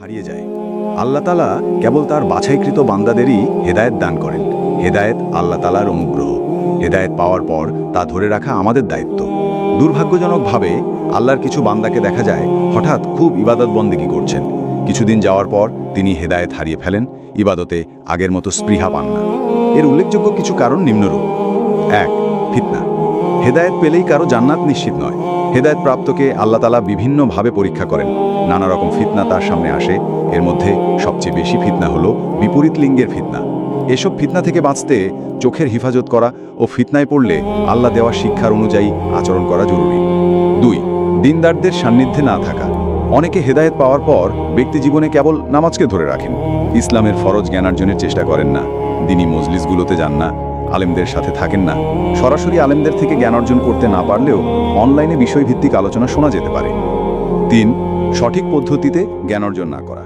হারিয়ে যায়। আল্লাহ তালা কেবল তার বাছাইকৃত বান্দাদেরই হেদায়েত দান করেন। হেদায়েত আল্লাহ তালার অনুগ্রহ। হেদায়েত পাওয়ার পর তা ধরে রাখা আমাদের দায়িত্ব। দুর্ভাগ্যজনকভাবে আল্লাহর কিছু বান্দাকে দেখা যায়, হঠাৎ খুব ইবাদত বন্দেগি করছেন। কিছুদিন যাওয়ার পর তিনি হেদায়েত হারিয়ে ফেলেন, ইবাদতে আগের মতো স্পৃহা পান না। এর উল্লেখযোগ্য কিছু কারণ নিম্নরূপ। এক, ফিতনা। হেদায়েত পেলেই কারও জান্নাত নিশ্চিত নয়। হেদায়ত প্রাপ্তকে আল্লাহ তালা বিভিন্নভাবে পরীক্ষা করেন। নানা রকম ফিতনা তার সামনে আসে। এর মধ্যে সবচেয়ে বেশি ফিতনা হলো বিপরীত লিঙ্গের ফিতনা। এসব ফিতনা থেকে বাঁচতে চোখের হিফাজত করা ও ফিতনায় পড়লে আল্লাহ দেওয়া শিক্ষার অনুযায়ী আচরণ করা জরুরি। দুই, দিনদারদের সান্নিধ্যে না থাকা। অনেকে হেদায়েত পাওয়ার পর ব্যক্তি জীবনে কেবল নামাজকে ধরে রাখেন। ইসলামের ফরজ জ্ঞানার্জনের চেষ্টা করেন না। দিনী মজলিসগুলোতে যান না। আলেমদের সাথে থাকেন না। সরাসরি আলেমদের থেকে জ্ঞান অর্জন করতে না পারলেও অনলাইনে বিষয়ভিত্তিক আলোচনা শোনা যেতে পারে। তিন, সঠিক পদ্ধতিতে জ্ঞান অর্জন না করা।